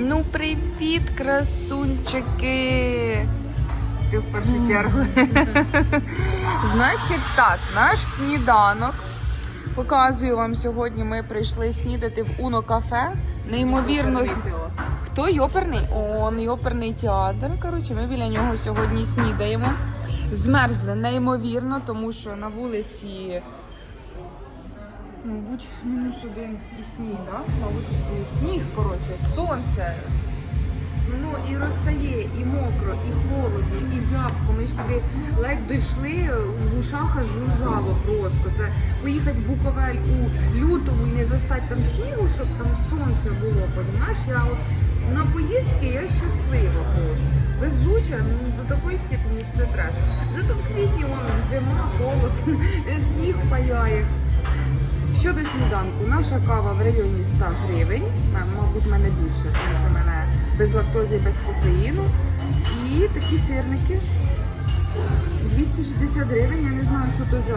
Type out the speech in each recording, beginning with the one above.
Ну, привіт, красунчики! Ти в першу чергу. Значить так, наш сніданок. Показую вам сьогодні. Ми прийшли снідати в Уно кафе. Неймовірно, хто йоперний? Он йоперний театр. Коротше, ми біля нього сьогодні снідаємо. Змерзли неймовірно, тому що на вулиці, мабуть, мінус один і сніг, да? Мабуть, і сніг, коротше, сонце. Ну і розтає, і мокро, і холодно, і зябко. Ми сюди ледь дійшли, в ушах аж жужжало просто. Це поїхати в Буковель у лютому і не застати там снігу, щоб там сонце було. Понімаєш? Я от на поїздки я щаслива просто. Везуча, ну до такої степені що це треш. Зато в квітні вон зима, холод, сніг паяє. Щодо сніданку, наша кава в районі 100 гривень, мабуть, в мене більше, тому що в мене без лактози і без кофеїну. І такі сирники 260 гривень. Я не знаю, що то за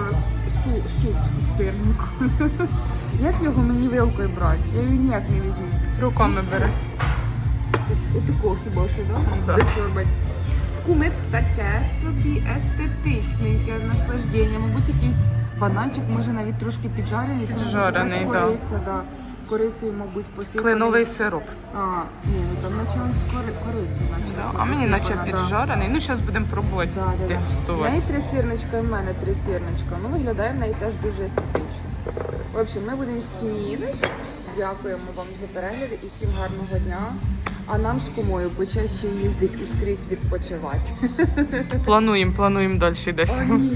су- суп в сирнику. Як його мені вилкою брати? Я його ніяк не візьму. Руками бери. Отако хіба що, да? Да. В таке собі естетичненьке наслаждення. Мабуть, якийсь бананчик, може навіть трошки піджарений. Це, мабуть, Піджарений, якась да. кориця, да. Корицею, мабуть, посипаний. Кленовий сироп. А, ні, ну там наче он з кори... кориці, наче. Да. А мені наче посипано, да. піджарений. Ну, зараз будемо пробувати Да, да, да. В тестувати. неї три сирничка, і в мене три сирничка. Ну, виглядає в неї теж дуже естетично. В общем, ми будемо снідати. Дякуємо вам за перегляд і всім гарного дня. А нам з кумою почаще їздить ускрізь відпочивати. Плануємо, плануємо далі десь. Ні.